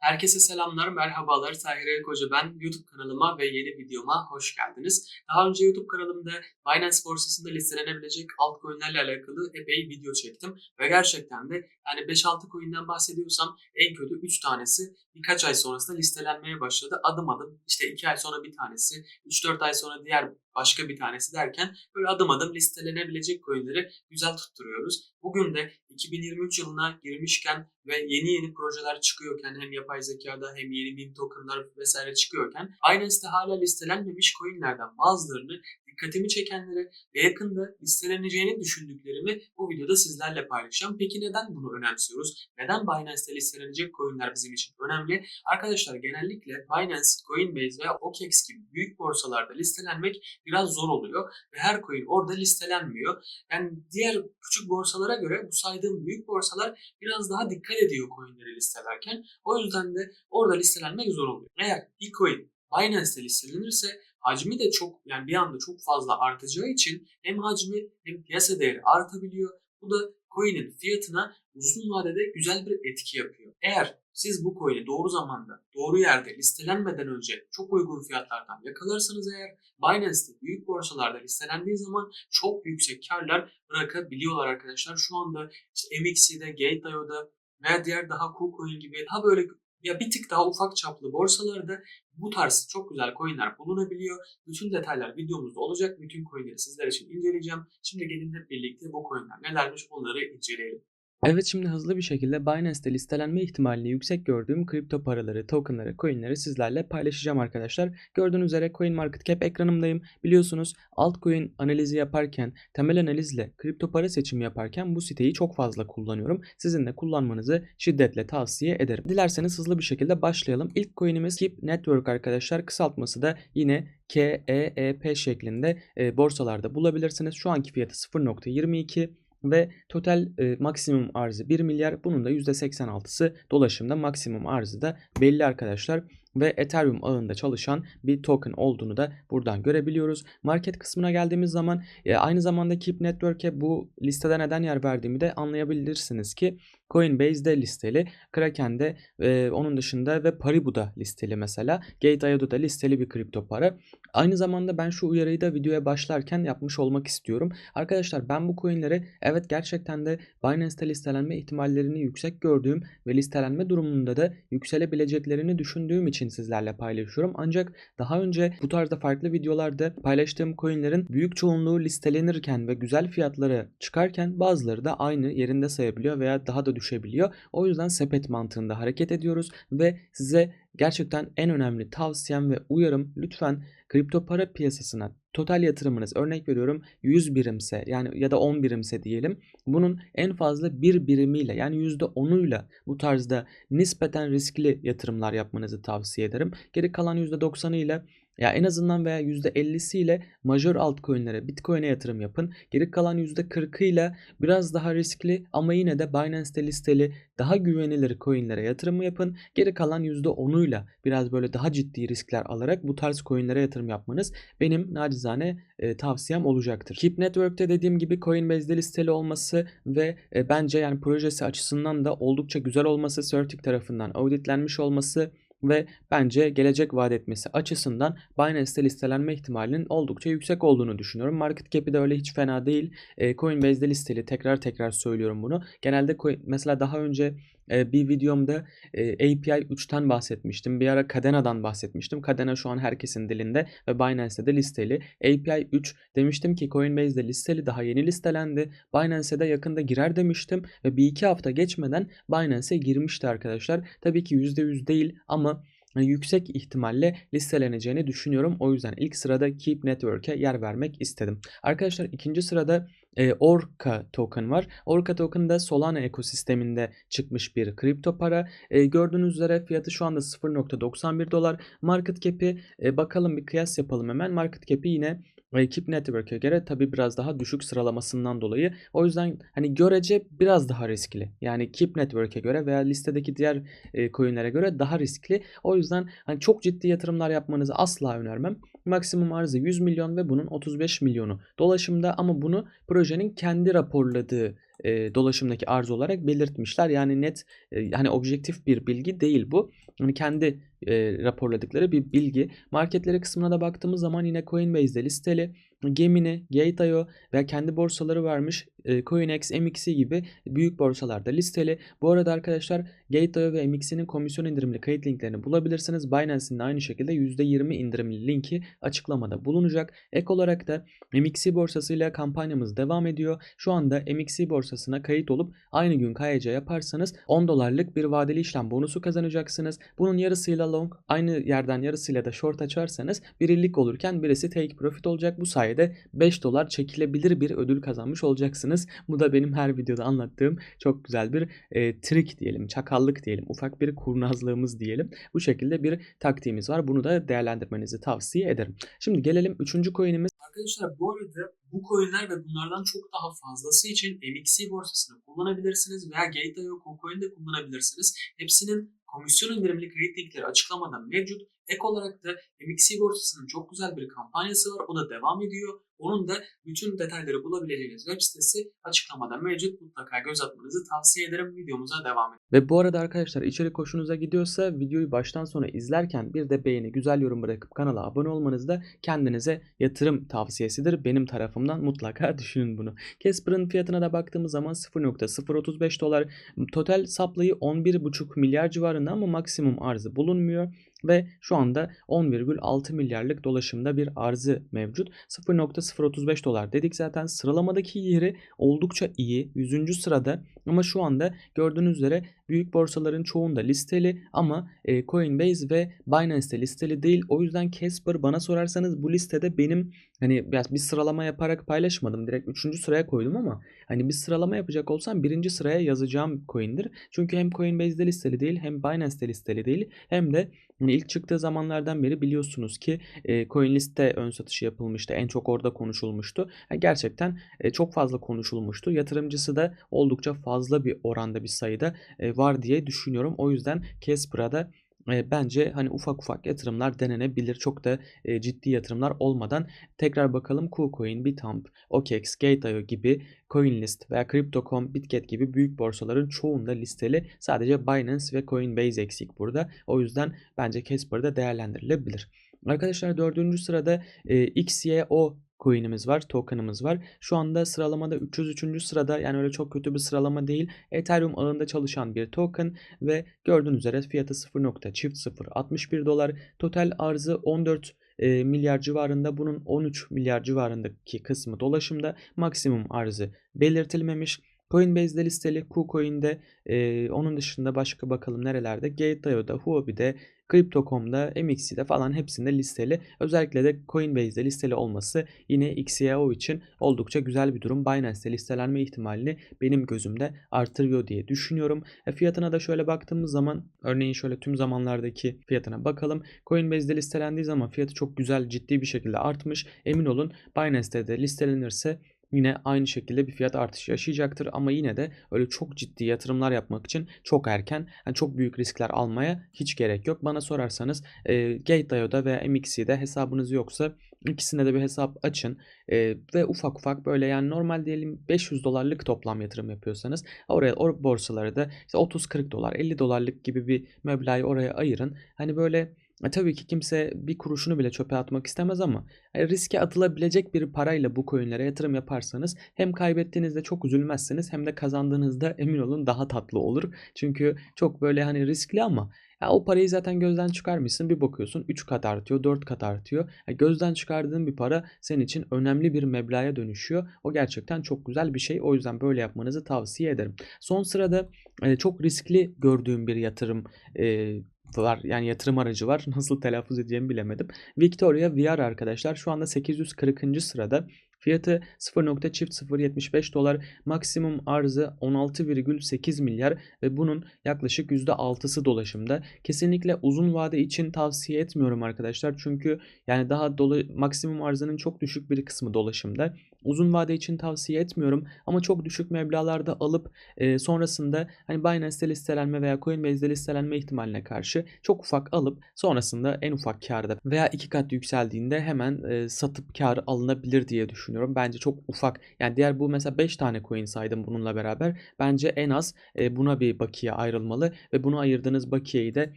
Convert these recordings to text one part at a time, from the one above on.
Herkese selamlar, merhabalar. Tahir El Koca ben. YouTube kanalıma ve yeni videoma hoş geldiniz. Daha önce YouTube kanalımda Binance borsasında listelenebilecek altcoin'lerle alakalı epey video çektim. Ve gerçekten de yani 5-6 coin'den bahsediyorsam en kötü 3 tanesi birkaç ay sonrasında listelenmeye başladı. Adım adım işte 2 ay sonra bir tanesi, 3-4 ay sonra diğer başka bir tanesi derken böyle adım adım listelenebilecek coin'leri güzel tutturuyoruz. Bugün de 2023 yılına girmişken ve yeni yeni projeler çıkıyorken hem yapay zekada hem yeni meme tokenlar vesaire çıkıyorken Binance'te hala listelenmemiş coinlerden bazılarını dikkatimi çekenleri ve yakında listeleneceğini düşündüklerimi bu videoda sizlerle paylaşacağım. Peki neden bunu önemsiyoruz? Neden Binance'te listelenecek coinler bizim için önemli? Arkadaşlar genellikle Binance, Coinbase veya OKEx gibi büyük borsalarda listelenmek biraz zor oluyor ve her coin orada listelenmiyor. Yani diğer küçük borsalara göre bu saydığım büyük borsalar biraz daha dikkat ediyor coinleri listelerken. O yüzden de orada listelenmek zor oluyor. Eğer bir coin Binance'te listelenirse hacmi de çok yani bir anda çok fazla artacağı için hem hacmi hem piyasa değeri artabiliyor. Bu da coin'in fiyatına uzun vadede güzel bir etki yapıyor. Eğer siz bu coin'i doğru zamanda, doğru yerde listelenmeden önce çok uygun fiyatlardan yakalarsanız eğer Binance'te büyük borsalarda listelendiği zaman çok yüksek karlar bırakabiliyorlar arkadaşlar. Şu anda işte MXC'de, Gate.io'da veya diğer daha KuCoin gibi daha böyle ya bir tık daha ufak çaplı borsalarda bu tarz çok güzel coinler bulunabiliyor. Bütün detaylar videomuzda olacak. Bütün coinleri sizler için inceleyeceğim. Şimdi gelin hep birlikte bu coinler nelermiş onları inceleyelim. Evet şimdi hızlı bir şekilde Binance'te listelenme ihtimalini yüksek gördüğüm kripto paraları, tokenları, coinleri sizlerle paylaşacağım arkadaşlar. Gördüğünüz üzere CoinMarketCap ekranımdayım. Biliyorsunuz altcoin analizi yaparken, temel analizle kripto para seçimi yaparken bu siteyi çok fazla kullanıyorum. Sizin de kullanmanızı şiddetle tavsiye ederim. Dilerseniz hızlı bir şekilde başlayalım. İlk coinimiz Keep Network arkadaşlar. Kısaltması da yine KEEP şeklinde e, borsalarda bulabilirsiniz. Şu anki fiyatı 0.22 ve total e, maksimum arzı 1 milyar. Bunun da %86'sı dolaşımda maksimum arzı da belli arkadaşlar ve Ethereum ağında çalışan bir token olduğunu da buradan görebiliyoruz. Market kısmına geldiğimiz zaman e, aynı zamanda Keep Network'e bu listede neden yer verdiğimi de anlayabilirsiniz ki Coinbase'de listeli, Kraken'de e, onun dışında ve Paribu'da listeli mesela. Gate.io'da da listeli bir kripto para. Aynı zamanda ben şu uyarıyı da videoya başlarken yapmış olmak istiyorum. Arkadaşlar ben bu coinleri evet gerçekten de Binance'te listelenme ihtimallerini yüksek gördüğüm ve listelenme durumunda da yükselebileceklerini düşündüğüm için sizlerle paylaşıyorum. Ancak daha önce bu tarzda farklı videolarda paylaştığım coinlerin büyük çoğunluğu listelenirken ve güzel fiyatlara çıkarken bazıları da aynı yerinde sayabiliyor veya daha da düşebiliyor. O yüzden sepet mantığında hareket ediyoruz ve size gerçekten en önemli tavsiyem ve uyarım lütfen kripto para piyasasına total yatırımınız örnek veriyorum 100 birimse yani ya da 10 birimse diyelim bunun en fazla bir birimiyle yani %10'uyla bu tarzda nispeten riskli yatırımlar yapmanızı tavsiye ederim. Geri kalan %90'ıyla ya en azından veya %50'siyle majör altcoin'lere, Bitcoin'e yatırım yapın. Geri kalan %40'ıyla biraz daha riskli ama yine de Binance'te listeli daha güvenilir coin'lere yatırım yapın. Geri kalan %10'uyla biraz böyle daha ciddi riskler alarak bu tarz coin'lere yatırım yapmanız benim nacizane e, tavsiyem olacaktır. Keep Network'te dediğim gibi Coinbase'de listeli olması ve e, bence yani projesi açısından da oldukça güzel olması, Certic tarafından auditlenmiş olması ve bence gelecek vaat etmesi açısından Binance'te listelenme ihtimalinin oldukça yüksek olduğunu düşünüyorum. Market cap'i de öyle hiç fena değil. E, Coinbase'de listeli tekrar tekrar söylüyorum bunu. Genelde mesela daha önce e, bir videomda e, API 3'ten bahsetmiştim. Bir ara Cadena'dan bahsetmiştim. Cadena şu an herkesin dilinde ve Binance'de de listeli. API 3 demiştim ki Coinbase'de listeli daha yeni listelendi. Binance'e de yakında girer demiştim ve bir iki hafta geçmeden Binance'e girmişti arkadaşlar. Tabii ki %100 değil ama yüksek ihtimalle listeleneceğini düşünüyorum. O yüzden ilk sırada Keep Network'e yer vermek istedim. Arkadaşlar ikinci sırada e, Orca token var. Orca token da Solana ekosisteminde çıkmış bir kripto para. E, gördüğünüz üzere fiyatı şu anda 0.91 dolar. Market cap'i e, bakalım bir kıyas yapalım hemen. Market cap'i yine Keep Network'e göre tabi biraz daha düşük sıralamasından dolayı. O yüzden hani görece biraz daha riskli. Yani Keep Network'e göre veya listedeki diğer e, coinlere göre daha riskli. O yüzden hani çok ciddi yatırımlar yapmanızı asla önermem. Maksimum arzı 100 milyon ve bunun 35 milyonu dolaşımda ama bunu projenin kendi raporladığı e, dolaşımdaki arz olarak belirtmişler. Yani net e, hani objektif bir bilgi değil bu. Hani kendi e, raporladıkları bir bilgi. Marketleri kısmına da baktığımız zaman yine Coinbase'de listeli. Gemini, Gate.io veya kendi borsaları varmış. E, CoinEx, MXC gibi büyük borsalarda listeli. Bu arada arkadaşlar Gate.io ve MXC'nin komisyon indirimli kayıt linklerini bulabilirsiniz. Binance'in de aynı şekilde %20 indirimli linki açıklamada bulunacak. Ek olarak da MXC borsasıyla kampanyamız devam ediyor. Şu anda MXC borsasına kayıt olup aynı gün KYC yaparsanız 10 dolarlık bir vadeli işlem bonusu kazanacaksınız. Bunun yarısıyla long, aynı yerden yarısıyla da short açarsanız birilik olurken birisi take profit olacak. Bu sayede 5 dolar çekilebilir bir ödül kazanmış olacaksınız. Bu da benim her videoda anlattığım çok güzel bir e, trik diyelim, çakallık diyelim, ufak bir kurnazlığımız diyelim. Bu şekilde bir taktiğimiz var. Bunu da değerlendirmenizi tavsiye ederim. Şimdi gelelim 3. coin'imiz. Arkadaşlar bu arada bu coinler ve bunlardan çok daha fazlası için MXC borsasını kullanabilirsiniz veya Gate.io KuCoin'i de kullanabilirsiniz. Hepsinin komisyon indirimli kayıt linkleri açıklamada mevcut. Ek olarak da MXC borsasının çok güzel bir kampanyası var. O da devam ediyor. Onun da bütün detayları bulabileceğiniz web sitesi açıklamada mevcut. Mutlaka göz atmanızı tavsiye ederim. Videomuza devam edelim. Ve bu arada arkadaşlar içerik hoşunuza gidiyorsa videoyu baştan sona izlerken bir de beğeni, güzel yorum bırakıp kanala abone olmanız da kendinize yatırım tavsiyesidir. Benim tarafımdan mutlaka düşünün bunu. Casper'ın fiyatına da baktığımız zaman 0.035 dolar. Total supply'ı 11.5 milyar civarında ama maksimum arzı bulunmuyor ve şu anda 10,6 milyarlık dolaşımda bir arzı mevcut. 0.035 dolar dedik zaten sıralamadaki yeri oldukça iyi. 100. sırada ama şu anda gördüğünüz üzere büyük borsaların çoğunda listeli ama e, Coinbase ve Binance'de listeli değil. O yüzden Casper bana sorarsanız bu listede benim hani biraz bir sıralama yaparak paylaşmadım. Direkt 3. sıraya koydum ama hani bir sıralama yapacak olsam 1. sıraya yazacağım coin'dir. Çünkü hem Coinbase'de listeli değil hem Binance'de listeli değil hem de yani ilk çıktığı zamanlardan beri biliyorsunuz ki e, CoinList'te ön satışı yapılmıştı. En çok orada konuşulmuştu. Yani gerçekten e, çok fazla konuşulmuştu. Yatırımcısı da oldukça fazla bir oranda bir sayıda e, var diye düşünüyorum. O yüzden Casper'a e, bence hani ufak ufak yatırımlar denenebilir. Çok da e, ciddi yatırımlar olmadan tekrar bakalım KuCoin, Bitamp, OKEx, Gate.io gibi CoinList veya Crypto.com, Bitget gibi büyük borsaların çoğunda listeli. Sadece Binance ve Coinbase eksik burada. O yüzden bence Casper'da değerlendirilebilir. Arkadaşlar dördüncü sırada e, XYO coin'imiz var, token'ımız var. Şu anda sıralamada 303. sırada yani öyle çok kötü bir sıralama değil. Ethereum ağında çalışan bir token ve gördüğünüz üzere fiyatı 0.0061 dolar. Total arzı 14 e, milyar civarında bunun 13 milyar civarındaki kısmı dolaşımda maksimum arzı belirtilmemiş. Coinbase'de listeli, KuCoin'de e, onun dışında başka bakalım nerelerde Gate.io'da, Huobi'de, Crypto.com'da, MXC'de falan hepsinde listeli. Özellikle de Coinbase'de listeli olması yine XYO için oldukça güzel bir durum. Binance'de listelenme ihtimalini benim gözümde artırıyor diye düşünüyorum. E, fiyatına da şöyle baktığımız zaman örneğin şöyle tüm zamanlardaki fiyatına bakalım. Coinbase'de listelendiği zaman fiyatı çok güzel ciddi bir şekilde artmış. Emin olun Binance'de de listelenirse yine aynı şekilde bir fiyat artışı yaşayacaktır ama yine de öyle çok ciddi yatırımlar yapmak için çok erken yani çok büyük riskler almaya hiç gerek yok. Bana sorarsanız e, Gate.io'da veya MXC'de hesabınız yoksa ikisinde de bir hesap açın e, ve ufak ufak böyle yani normal diyelim 500 dolarlık toplam yatırım yapıyorsanız oraya o borsaları da işte 30-40 dolar 50 dolarlık gibi bir meblağı oraya ayırın. Hani böyle e, tabii ki kimse bir kuruşunu bile çöpe atmak istemez ama e, riske atılabilecek bir parayla bu coinlere yatırım yaparsanız hem kaybettiğinizde çok üzülmezsiniz hem de kazandığınızda emin olun daha tatlı olur. Çünkü çok böyle hani riskli ama ya o parayı zaten gözden çıkarmışsın bir bakıyorsun 3 kat artıyor 4 kat artıyor. Ya gözden çıkardığın bir para senin için önemli bir meblağa dönüşüyor. O gerçekten çok güzel bir şey. O yüzden böyle yapmanızı tavsiye ederim. Son sırada e, çok riskli gördüğüm bir yatırım e, var. Yani yatırım aracı var. Nasıl telaffuz edeceğimi bilemedim. Victoria VR arkadaşlar şu anda 840. sırada. Fiyatı 0.075 dolar, maksimum arzı 16,8 milyar ve bunun yaklaşık %6'sı dolaşımda. Kesinlikle uzun vade için tavsiye etmiyorum arkadaşlar. Çünkü yani daha dolu maksimum arzının çok düşük bir kısmı dolaşımda. Uzun vade için tavsiye etmiyorum ama çok düşük meblağlarda alıp e, sonrasında hani Binance'de listelenme veya Coinbase'de listelenme ihtimaline karşı çok ufak alıp sonrasında en ufak karda veya iki kat yükseldiğinde hemen e, satıp kar alınabilir diye düşünüyorum düşünüyorum. Bence çok ufak. Yani diğer bu mesela 5 tane coin saydım bununla beraber. Bence en az e, buna bir bakiye ayrılmalı ve bunu ayırdığınız bakiyeyi de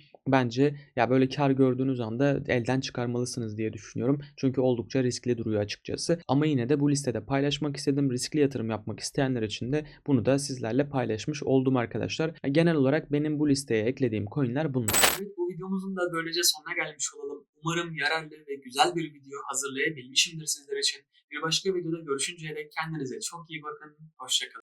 bence ya böyle kar gördüğünüz anda elden çıkarmalısınız diye düşünüyorum. Çünkü oldukça riskli duruyor açıkçası. Ama yine de bu listede paylaşmak istedim. Riskli yatırım yapmak isteyenler için de bunu da sizlerle paylaşmış oldum arkadaşlar. Genel olarak benim bu listeye eklediğim coinler bunlar. Evet bu videomuzun da böylece sonuna gelmiş olalım. Umarım yararlı ve güzel bir video hazırlayabilmişimdir sizler için. Bir başka videoda görüşünceye dek kendinize çok iyi bakın. Hoşçakalın.